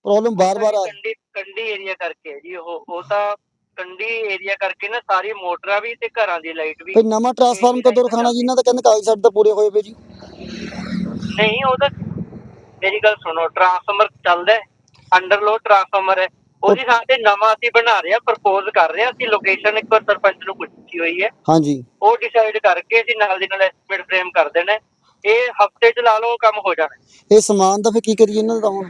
ਪ੍ਰੋਬਲਮ ਬਾਰ-ਬਾਰ ਆ ਕੰਡੀ ਕੰਡੀ ਏਰੀਆ ਕਰਕੇ ਜੀ। ਉਹ ਉਹ ਤਾਂ ਕੰਡੀ ਏਰੀਆ ਕਰਕੇ ਨਾ ਸਾਰੀ ਮੋਟਰਾਂ ਵੀ ਤੇ ਘਰਾਂ ਦੀ ਲਾਈਟ ਵੀ ਕੋਈ ਨਵਾਂ ਟਰਾਂਸਫਾਰਮ ਕਦੋਂ ਰਖਾਣਾ ਜੀ? ਇਹਨਾਂ ਦਾ ਕਹਿੰਦੇ ਕਾਗਜ਼ ਸਾਡੇ ਤਾਂ ਪੂਰੇ ਹੋਏ ਪਏ ਜੀ। ਨਹੀਂ ਉਹਦਾ ਮੇਰੀ ਗੱਲ ਸੁਣੋ ਟਰਾਂਸਫਾਰਮਰ ਚੱਲਦਾ ਹੈ ਅੰਡਰ ਲੋ ਟਰਾਂਸਫਾਰਮਰ ਹੈ। ਉਹਦੀ ਥਾਂ ਤੇ ਨਵਾਂ ਅਸੀਂ ਬਣਾ ਰਹੇ ਹਾਂ ਪ੍ਰਪੋਜ਼ ਕਰ ਰਹੇ ਹਾਂ। ਅਸੀਂ ਲੋਕੇਸ਼ਨ ਇੱਕ ਵਾਰ ਸਰਪੰਚ ਨੂੰ ਪੁੱਛੀ ਹੋਈ ਹੈ। ਹਾਂਜੀ। ਉਹ ਡਿਸਾਈਡ ਕਰਕੇ ਅਸੀਂ ਨਾਲ ਦੀ ਨਾਲ ਐਸਟੀਮੇਟ ਫਰੇਮ ਕਰ ਦੇਣਾ। ਇਹ ਹਫ਼ਤੇ ਚ ਲਾ ਲਓ ਕੰਮ ਹੋ ਜਾਣਾ। ਇਹ ਸਮਾਨ ਦਾ ਫਿਰ ਕੀ ਕਰੀਏ ਇਹਨਾਂ ਦਾ ਹੁਣ?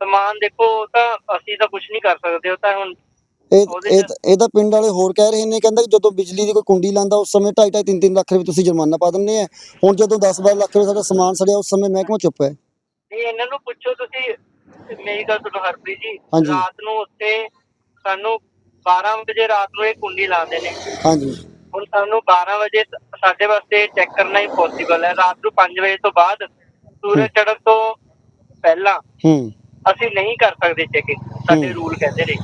ਸਮਾਨ ਦੇਖੋ ਉਹ ਤਾਂ ਅਸੀਂ ਤਾਂ ਕੁਝ ਨਹੀਂ ਕਰ ਸਕਦੇ ਉਹ ਤਾਂ ਹੁਣ ਇਹ ਤਾਂ ਪਿੰਡ ਵਾਲੇ ਹੋਰ ਕਹਿ ਰਹੇ ਨੇ ਕਹਿੰਦਾ ਕਿ ਜਦੋਂ ਬਿਜਲੀ ਦੀ ਕੋਈ ਕੁੰਡੀ ਲਾਂਦਾ ਉਸ ਸਮੇਂ 2.5 2.5 3 3 ਲੱਖ ਰੁਪਏ ਤੁਸੀਂ ਜੁਰਮਾਨਾ ਪਾ ਦਿੰਦੇ ਆ। ਹੁਣ ਜਦੋਂ 10 12 ਲੱਖ ਰੁਪਏ ਸਾਡਾ ਸਮਾਨ ਸੜਿਆ ਉਸ ਸਮੇਂ ਮਹਿਕਮਾ ਚੁੱਪ ਹੈ। ਨਹੀਂ ਇਹਨਾਂ ਨੂੰ ਪੁੱਛੋ ਤੁਸੀਂ ਮੇਰੀ ਗੱਲ ਸੁਣੋ ਹਰਪ੍ਰੀਤ ਜੀ। ਹਾਂਜੀ। ਰਾਤ ਨੂੰ ਉੱਤੇ ਸਾਨੂੰ 12 ਵਜੇ ਰਾਤ ਨੂੰ ਇਹ ਕੁੰਡੀ ਲਾਉਂਦੇ ਨੇ। ਹਾਂਜੀ। ਹੁਣ ਸਾਨੂੰ 12 ਵਜੇ ਸ- ਸਾਡੇ ਵਾਸਤੇ ਚੈੱਕ ਕਰਨਾ ਇੰਪੋਸੀਬਲ ਹੈ। ਰਾਤ ਨੂੰ 5 ਵਜੇ ਤੋਂ ਬਾਅਦ ਸੂਰਜ ਚੜ੍ਹਨ ਤੋਂ ਪਹਿਲਾਂ ਹੂੰ। ਅਸੀਂ ਨਹੀਂ ਕਰ ਸਕਦੇ ਚੈਕਿੰਗ ਸਾਡੇ। ਰੂਲ ਕਹਿੰਦੇ ਨੇ।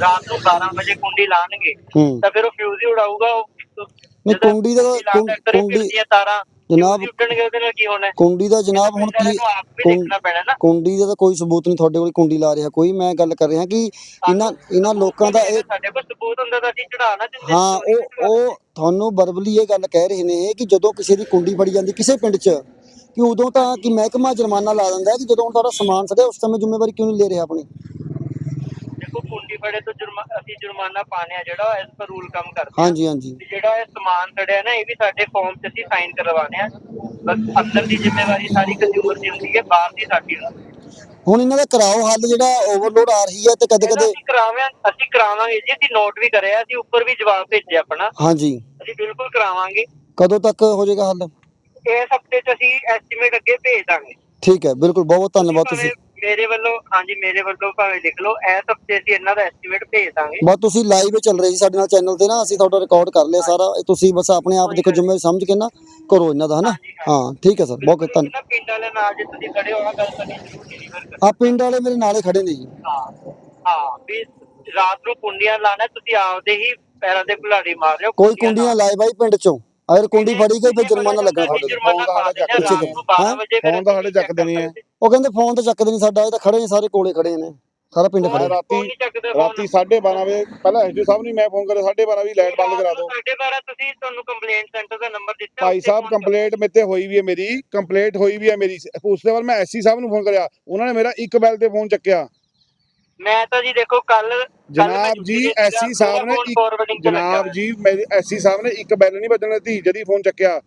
ਰਾਤ ਨੂੰ 12 ਵਜੇ ਕੁੰਡੀ ਲਾਣਗੇ ਤਾਂ ਫਿਰ ਉਹ ਫਿਊਜ਼ ਹੀ ਉਡਾਊਗਾ ਉਹ। ਕੁੰਡੀ ਦਾ- ਕੁੰਡੀ- ਤਾਰਾਂ ਜਨਾਬ- ਉੱਡਣਗੇ ਉਹਦੇ ਨਾਲ ਕੀ ਹੋਣਾ? ਕੁੰਡੀ ਜਨਾਬ ਹੁਣ ਕੀ ਕੁੰਡੀ ਤਾਂ ਕੋਈ ਸਬੂਤ ਨਹੀਂ ਤੁਹਾਡੇ ਕੋਲ ਕੁੰਡੀ ਲਾ ਰਿਹਾ ਕੋਈ ਮੈਂ ਗੱਲ ਕਰ ਰਿਹਾ ਕਿ ਇਹਨਾਂ ਇਹਨਾਂ ਲੋਕਾਂ ਦਾ ਇਹ ਸਾਡੇ ਕੋਲ ਸਬੂਤ ਹੁੰਦਾ ਤਾਂ ਅਸੀਂ ਚੜਾ ਨਾ ਦਿੰਦੇ। ਹਾਂ ਉਹ ਉਹ ਤੁਹਾਨੂੰ ਬਰਬਲੀ ਇਹ ਗੱਲ ਕਹਿ ਰਹੇ ਨੇ ਕਿ ਜਦੋਂ ਕਿਸੇ ਦੀ ਕੁੰਡੀ ਫੜੀ ਜਾਂਦੀ ਕਿਸੇ ਪਿੰਡ 'ਚ ਕਿ ਉਦੋਂ ਤਾਂ ਕਿ ਮਹਿਕਮਾ ਜੁਰਮਾਨਾ ਲਾ ਦਿੰਦਾ ਕਿ ਜਦੋਂ ਤੁਹਾਡਾ ਸਮਾਨ ਸੜਿਆ ਉਸ ਸਮੇਂ ਜ਼ਿੰਮੇਵਾਰੀ ਕਿਉਂ ਨਹੀਂ ਲੈ ਰਿਹਾ ਆਪਣੀ? ਦੇਖੋ ਕੁੰਡੀ ਫੜੇ ਤੋਂ ਜੁਰਮਾ ਅਸੀਂ ਜੁਰਮਾਨਾ ਪਾਣੇ ਆ ਜਿਹੜਾ ਐਸ ਪਰ ਰੂਲ ਕੰਮ ਕਰਦੇ ਹਾਂਜੀ ਹਾਂਜੀ। ਜਿਹੜਾ ਇਹ ਸਮਾਨ ਸੜਿਆ ਨਾ ਇਹ ਵੀ ਸਾਡੇ ਫਾਰਮ 'ਚ ਅਸੀਂ ਸਾਈਨ ਕਰਵਾਣੇ ਆ ਬਸ ਅੰਦਰ ਦੀ ਜ਼ਿੰਮੇਵਾਰੀ ਸਾਰੀ ਕੰਜ਼ਿਊਮਰ ਦੀ ਹੁੰਦੀ ਹੈ ਬਾਹਰ ਦੀ ਸਾਡੀ ਹੁੰਦੀ ਹੈ। ਹੁਣ ਇਹਨਾਂ ਦਾ ਕਰਾਓ ਹੱਲ ਜਿਹੜਾ ਓਵਰਲੋਡ ਆ ਰਹੀ ਹੈ ਤੇ ਕਦੇ ਕਦੇ ਅਸੀਂ ਕਰਾਵਾਂ ਅਸੀਂ ਕਰਾਵਾਂਗੇ ਜੀ ਅਸੀਂ ਨੋਟ ਵੀ ਕਰਿਆ ਅਸੀਂ ਉੱਪਰ ਵੀ ਜਵਾਬ ਭੇਜਿਆ ਆਪਣਾ। ਹਾਂਜੀ। ਅਸੀਂ ਬਿਲਕੁਲ ਕਰਾਵਾਂਗੇ। ਕਦੋਂ ਤੱਕ ਹੋ ਜਾਏਗਾ ਹੱਲ? ਇਸ ਹਫ਼ਤੇ 'ਚ ਅਸੀਂ ਐਸਟੀਮੇਟ ਅੱਗੇ ਭੇਜ ਦਾਂਗੇ। ਠੀਕ ਹੈ ਬਿਲਕੁਲ ਬਹੁਤ ਬਹੁਤ ਧੰਨਵਾਦ ਤੁਸੀਂ। ਭਾਵੇਂ ਮੇਰੇ ਵੱਲੋਂ ਹਾਂਜੀ ਮੇਰੇ ਵੱਲੋਂ ਭਾਵੇਂ ਲਿਖ ਲਓ ਇਸ ਹਫ਼ਤੇ ਅਸੀਂ ਇਹਨਾਂ ਦਾ ਐਸਟੀਮੇਟ ਭੇਜ ਦਾਂਗੇ। ਬਸ ਤੁਸੀਂ ਲਾਈਵ ਚੱਲ ਰਹੇ ਸੀ ਸਾਡੇ ਨਾਲ ਚੈਨਲ ਤੇ ਨਾ ਅਸੀਂ ਤੁਹਾਡਾ ਰਿਕਾਰਡ ਕਰ ਲਿਆ ਸਾਰਾ। ਇਹ ਤੁਸੀਂ ਬਸ ਆਪਣੇ ਆਪ ਦੇਖੋ ਜ਼ਿੰਮੇਵਾਰੀ ਸਮਝ ਕੇ ਨਾ ਕਰੋ ਇਹਨਾਂ ਦਾ ਹਨਾ? ਹਾਂ ਠੀਕ ਹੈ ਸਰ ਬਹੁਤ ਧੰਨ ਨਾ ਪਿੰਡ ਵਾਲੇ ਨਾਲ ਜੇ ਤੁਸੀਂ ਖੜੇ ਹੋ ਗੱਲ ਕਰਨੀ ਜ਼ਰੂਰ ਡਿਲੀਵਰ ਕਰ ਆ ਪਿੰਡ ਵਾਲੇ ਮੇਰੇ ਨਾਲੇ ਖੜੇ ਨੇ ਜੀ। ਹਾਂ ਹਾਂ ਵੀ ਰਾਤ ਨੂੰ ਕੁੰਡੀਆਂ ਲਾਣਾ ਤੁਸੀਂ ਆਪਦੇ ਹੀ ਪੈਰਾਂ ਤੇ ਕੁਲਾੜੀ ਮਾਰ ਰਹੇ ਹੋ ਕੋਈ ਕੁੰਡੀਆਂ ਲਾਏ ਬਾਈ ਪਿੰਡ ਚੋਂ। ਅਗਰ ਕੁੰਡੀ ਫੜੀ ਗਈ ਫਿਰ ਜੁਰਮਾਨਾ ਲੱਗਣਾ ਤੁਹਾਡੇ ਤੇ ਜੁਰਮਾਨਾ ਪਾ ਦੇਣਾ ਪਿੱਛੇ ਰਾਤ ਨੂੰ 12 ਹੈਂ? ਫੋਨ ਤਾਂ ਸਾਡੇ ਚੱਕ ਦੇਣੀ ਹੈ। ਉਹ ਕਹਿੰਦੇ ਫੋਨ ਤਾਂ ਚੱਕਦੇ ਨਹੀਂ ਸਾਡਾ ਇਹ ਤਾਂ ਖੜੇ ਨੇ ਸਾਰੇ ਕੋਲੇ ਖੜੇ ਨੇ। ਸਾਰਾ ਪਿੰਡ ਖੜੇ ਮੈਂ। ਰਾਤੀ ਫੋਨ ਨਹੀਂ ਚੱਕਦੇ ਰਾਤੀ 12:30 ਵਜੇ ਪਹਿਲਾਂ ਐਸਡੀ ਸਾਹਿਬ ਨੂੰ ਮੈਂ ਫੋਨ ਕਰਿਆ 12:30 ਵੀ ਲਾਈਟ ਬੰਦ ਕਰਾ ਦਿਓ। ਸਾਡੇ ਬਾਰੇ ਤੁਸੀਂ ਤੁਹਾਨੂੰ ਕੰਪਲੇਂਟ ਸੈਂਟਰ ਦਾ ਨੰਬਰ ਦਿੱਤਾ ਭਾਈ ਸਾਹਿਬ ਕਰੋ। ਕੰਪਲੇਂਟ ਮੇਰੇ ਤੇ ਹੋਈ ਵੀ ਹੈ ਮੇਰੀ ਕੰਪਲੇਂਟ ਹੋਈ ਵੀ ਹੈ ਮੇਰੀ। ਉਸ ਤੋਂ ਬਾਅਦ ਮੈਂ ਐਸਸੀ ਸਾਹਿਬ ਨੂੰ ਫੋਨ ਕਰਿਆ ਉਹਨਾਂ ਨੇ ਮੇਰਾ ਇੱਕ ਬੈਲ ਤੇ ਫੋਨ ਚੱਕਿਆ। ਮੈਂ ਤਾਂ ਜੀ ਦੇਖੋ ਕੱਲ ਜਨਾਬ ਜੀ ਐਸਸੀ ਸਾਹਿਬ ਨੇ ਜਨਾਬ ਜੀ ਮੇਰੇ ਐਸਸੀ ਸਾਹਿਬ ਨੇ ਇੱਕ ਬੈਲ ਨਹੀਂ ਵੱਜਣ ਦਿੱਤੀ ਜਦੀ ਫੋਨ ਚੱਕਿਆ।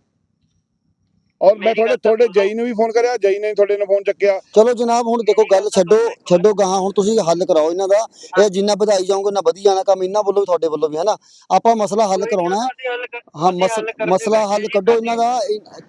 ਔਰ ਮੈਂ ਤੁਹਾਡੇ ਤੁਹਾਡੇ। ਜਈ ਨੂੰ ਵੀ ਫੋਨ ਕਰਿਆ ਜਈ ਨੇ ਤੁਹਾਡੇ ਨੂੰ ਫੋਨ ਚੱਕਿਆ। ਚਲੋ ਜਨਾਬ ਹੁਣ ਦੇਖੋ ਗੱਲ ਛੱਡੋ ਛੱਡੋ ਗਾਹਾਂ ਹੁਣ ਤੁਸੀਂ ਹੱਲ ਕਰਾਓ ਇਹਨਾਂ ਦਾ। ਇਹ ਜਿੰਨਾ ਵਧਾਈ ਜਾਓਗੇ ਨਾ ਵਧੀ ਜਾਣਾ ਕੰਮ ਇਹਨਾਂ ਵੱਲੋਂ ਵੀ ਤੁਹਾਡੇ ਵੱਲੋਂ ਵੀ ਹੈ ਨਾ ਆਪਾਂ ਮਸਲਾ ਹੱਲ ਕਰਾਉਣਾ ਹੈ। ਮਸਲਾ ਹੱਲ ਕੱਢੋ ਇਹਨਾਂ ਦਾ।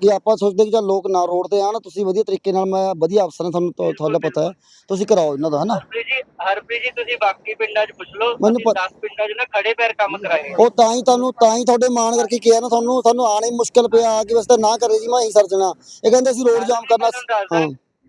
ਕਿ ਆਪਾਂ ਸੋਚਦੇ ਕਿ ਚੱਲ ਲੋਕ ਨਾ ਰੋਡ ਤੇ ਆਣ ਤੁਸੀਂ ਵਧੀਆ ਤਰੀਕੇ ਨਾਲ ਮੈਂ ਵਧੀਆ ਅਫਸਰ ਨੇ ਤੁਹਾਨੂੰ ਤੁਹਾ- ਤੁਹਾਡਾ ਪਤਾ ਹੈ। ਤੁਸੀਂ ਕਰਾਓ ਇਹਨਾਂ ਦਾ ਹੈ ਨਾ ਹਰਪ੍ਰੀਤ ਜੀ ਤੁਸੀਂ ਬਾਕੀ ਪਿੰਡਾਂ 'ਚ ਪੁੱਛ ਲਓ। ਮੈਨੂੰ ਅਸੀਂ 10 ਪਿੰਡਾਂ 'ਚ ਨਾ ਖੜੇ ਪੈਰ ਕੰਮ ਕਰਾਏ। ਉਹ ਤਾਂ ਹੀ ਤੁਹਾਨੂੰ ਤਾਂ ਹੀ ਤੁਹਾਡੇ ਮਾਣ ਕਰਕੇ ਕਿਹਾ ਨਾ ਤੁਹਾਨੂੰ। ਤੁਹਾਨੂੰ ਆਣੇ ਮੁਸ਼ਕਲ ਪਿਆ ਆ ਕਿ ਵਸਤੇ ਨਾ ਕਰੇ ਜੀ ਮੈਂ ਹੀ ਸਰਜਣਾ। ਇਹ ਕਹਿੰਦੇ ਅਸੀਂ ਰੋਡ ਜਾਮ ਕਰਨਾ ਹਾਂ।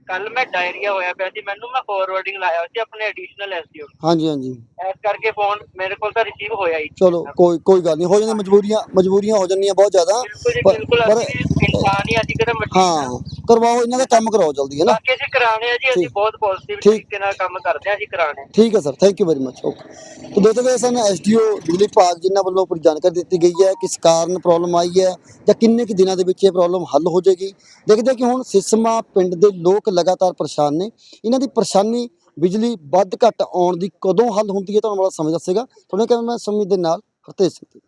ਕੱਲ ਮੈਂ ਡਾਇਰੀਆ ਹੋਇਆ ਪਿਆ ਸੀ ਮੈਨੂੰ ਮੈਂ ਫੋਰਵਰਡਿੰਗ ਲਾਇਆ ਸੀ ਆਪਣੇ ਐਡੀਸ਼ਨਲ ਐਸਡੀਓ ਹਾਂਜੀ ਹਾਂਜੀ। ਇਸ ਕਰਕੇ ਫੋਨ ਮੇਰੇ ਕੋਲ ਤਾਂ ਰਿਸੀਵ ਹੋਇਆ ਹੀ। ਚਲੋ ਕੋਈ ਕੋਈ ਗੱਲ ਨਹੀਂ। ਹੋ ਜਾਂਦੀਆਂ ਮਜਬੂਰੀਆਂ ਮਜਬੂਰੀਆਂ ਹੋ ਜਾਂਦੀਆਂ ਬਹੁਤ ਜ਼ਿਆਦਾ। ਬਿਲਕੁਲ ਬਿਲਕੁਲ। ਅਸੀਂ ਇਨਸਾਨ ਹੀ ਅਸੀਂ ਕਿਹੜਾ ਮਸ਼ੀਨ ਆ। ਹਾਂ ਕਰਵਾਓ ਇਹਨਾਂ ਦਾ ਕੰਮ ਕਰਾਓ ਜਲਦੀ ਹੈ ਨਾ? ਬਾਕੀ ਅਸੀਂ ਕਰਾਣੇ ਆ ਜੀ ਅਸੀਂ ਬਹੁਤ ਪੋਜ਼ਿਟਿਵ ਤਰੀਕੇ ਨਾਲ ਕੰਮ ਕਰਦੇ ਆ ਅਸੀਂ ਕਰਾਣੇ ਠੀਕ ਹੈ sir thank you very much okay ਤੋ ਦੋਸਤੋ ਇਹ ਸਾਨੂੰ ਐਸਡੀਓ ਬਿਜਲੀ ਪਾਕ ਜਿਨ੍ਹਾਂ ਵੱਲੋਂ ਪੂਰੀ ਜਾਣਕਾਰੀ ਦਿੱਤੀ ਗਈ ਹੈ ਕਿਸ ਕਾਰਨ ਪ੍ਰੋਬਲਮ ਆਈ ਹੈ ਜਾਂ ਕਿੰਨੇ ਕਿ ਦਿਨਾਂ ਦੇ ਵਿੱਚ ਇਹ ਪ੍ਰੋਬਲਮ ਹੱਲ ਹੋ ਜਾਏਗੀ। ਦੇਖਦੇ ਕਿ ਹੁਣ ਸਿਸਮਾ ਪਿੰਡ ਦੇ ਲੋਕ ਲਗਾਤਾਰ ਪਰੇਸ਼ਾਨ ਨੇ। ਇਹਨਾਂ ਦੀ ਪਰੇਸ਼ਾਨੀ ਬਿਜਲੀ ਵੱਧ ਘੱਟ ਆਉਣ ਦੀ ਕਦੋਂ ਹੱਲ ਹੁੰਦੀ ਹੈ ਤੁਹਾਨੂੰ ਬੜਾ ਸਮਝ ਦੱਸੇਗਾ। ਤੁਹਾਨੂੰ ਕਹਿੰਦਾ ਮੈਂ ਸਮੇਂ ਦੇ ਨਾਲ ਹਰਤੇਜ ਸਿੰਘ।